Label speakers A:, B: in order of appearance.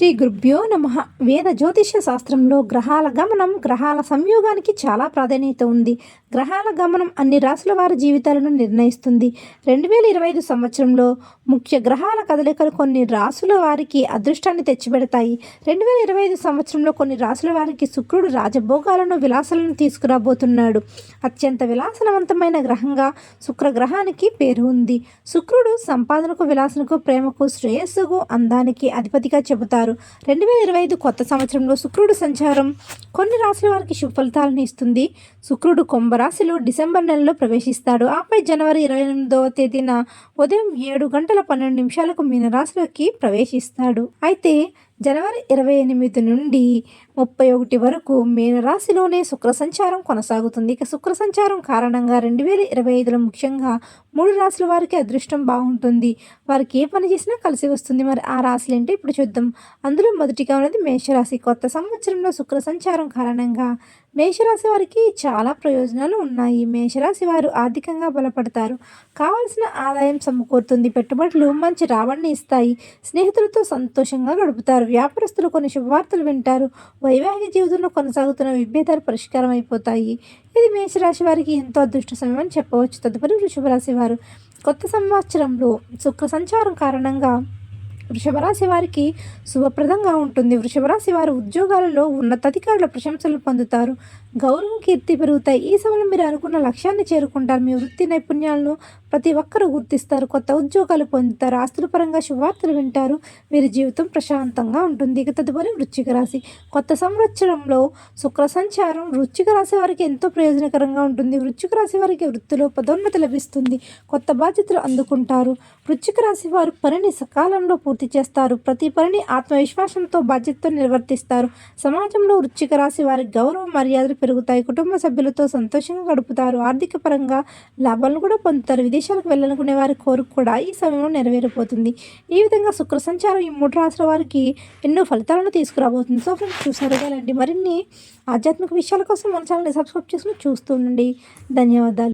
A: శ్రీ గురుభ్యో నమ. వేద జ్యోతిష్య శాస్త్రంలో గ్రహాల గమనం గ్రహాల సంయోగానికి చాలా ప్రాధాన్యత ఉంది. గ్రహాల గమనం అన్ని రాసుల వారి జీవితాలను నిర్ణయిస్తుంది. రెండు వేల ఇరవై ఐదు సంవత్సరంలో ముఖ్య గ్రహాల కదలికలు కొన్ని రాసుల వారికి అదృష్టాన్ని తెచ్చిపెడతాయి. రెండు వేల ఇరవై ఐదు సంవత్సరంలో కొన్ని రాసుల వారికి శుక్రుడు రాజభోగాలను విలాసాలను తీసుకురాబోతున్నాడు. అత్యంత విలాసవంతమైన గ్రహంగా శుక్రగ్రహానికి పేరు ఉంది. శుక్రుడు సంపాదనకు విలాసనకు ప్రేమకు శ్రేయస్సుకు అందానికి అధిపతిగా చెబుతారు. రెండు వేల ఇరవై ఐదు కొత్త సంవత్సరంలో శుక్రుడు సంచారం. కొన్ని రాశుల వారికి శుభ ఫలితాలను ఇస్తుంది. శుక్రుడు కుంభరాశిలో డిసెంబర్ నెలలో ప్రవేశిస్తాడు. ఆపై జనవరి ఇరవై ఎనిమిదవ తేదీన ఉదయం ఏడు గంటల పన్నెండు నిమిషాలకు మీనరాశిలోకి ప్రవేశిస్తాడు. అయితే జనవరి ఇరవై ఎనిమిది నుండి ముప్పై ఒకటి వరకు మీనరాశిలోనే శుక్ర సంచారం కొనసాగుతుంది. ఇక శుక్ర సంచారం కారణంగా రెండు వేల ఇరవై ఐదులో ముఖ్యంగా మూడు రాసుల వారికి అదృష్టం బాగుంటుంది. వారికి ఏ పని చేసినా కలిసి వస్తుంది. మరి ఆ రాశులు ఏంటో ఇప్పుడు చూద్దాం. అందులో మొదటిగా ఉన్నది మేషరాశి. కొత్త సంవత్సరంలో శుక్ర సంచారం కారణంగా మేషరాశి వారికి చాలా ప్రయోజనాలు ఉన్నాయి. మేషరాశి వారు ఆర్థికంగా బలపడతారు. కావలసిన ఆదాయం సమకూరుతుంది. పెట్టుబడులు మంచి రాబడిని ఇస్తాయి. స్నేహితులతో సంతోషంగా గడుపుతారు. వ్యాపారస్తులు కొన్ని శుభవార్తలు వింటారు. వైవాహిక జీవితంలో కొనసాగుతున్న విభేదాలు పరిష్కారం అయిపోతాయి ఇది మేషరాశి వారికి ఎంతో అదృష్ట సమయం అని చెప్పవచ్చు. తదుపరి వృషభ రాశి వారు కొత్త సంవత్సరంలో శుక్ర సంచారం కారణంగా వృషభరాశి వారికి శుభప్రదంగా ఉంటుంది. వృషభరాశి వారు ఉద్యోగాలలో ఉన్నతాధికారుల ప్రశంసలు పొందుతారు. గౌరవం కీర్తి పెరుగుతాయి. ఈ సమయంలో మీరు అనుకున్న లక్ష్యాన్ని చేరుకుంటారు. మీ వృత్తి నైపుణ్యాలను ప్రతి ఒక్కరూ గుర్తిస్తారు. కొత్త ఉద్యోగాలు పొందుతారు. ఆస్తుల పరంగా శుభార్తలు వింటారు. వీరి జీవితం ప్రశాంతంగా ఉంటుంది. ఇక తదుపరి వృచ్చిక రాశి. కొత్త సంవత్సరంలో శుక్ర సంచారం వృచ్చిక రాశి వారికి ఎంతో ప్రయోజనకరంగా ఉంటుంది. వృచ్చిక రాశి వారికి వృత్తిలో పదోన్నతి లభిస్తుంది. కొత్త బాధ్యతలు అందుకుంటారు. వృచ్చిక రాశి వారు పనిని సకాలంలో పూర్తి చేస్తారు. ప్రతి పనిని ఆత్మవిశ్వాసంతో బాధ్యతతో నిర్వర్తిస్తారు. సమాజంలో వృచ్చిక రాశి వారి గౌరవ మర్యాదలు పెరుగుతాయి. కుటుంబ సభ్యులతో సంతోషంగా గడుపుతారు. ఆర్థిక పరంగా లాభాలను కూడా పొందుతారు. విదేశాలకు వెళ్ళాలనుకునే వారి కోరిక కూడా ఈ సమయంలో నెరవేరిపోతుంది ఈ విధంగా శుక్ర సంచారం ఈ మూడు రాష్ట్రాల వారికి ఎన్నో ఫలితాలను తీసుకురాబోతుంది. సో ఫ్రెండ్స్ చూసారు కదండి. మరిన్ని ఆధ్యాత్మిక విషయాల కోసం మన ఛానల్ని సబ్స్క్రైబ్ చేసుకుని చూస్తూ ఉండండి. ధన్యవాదాలు.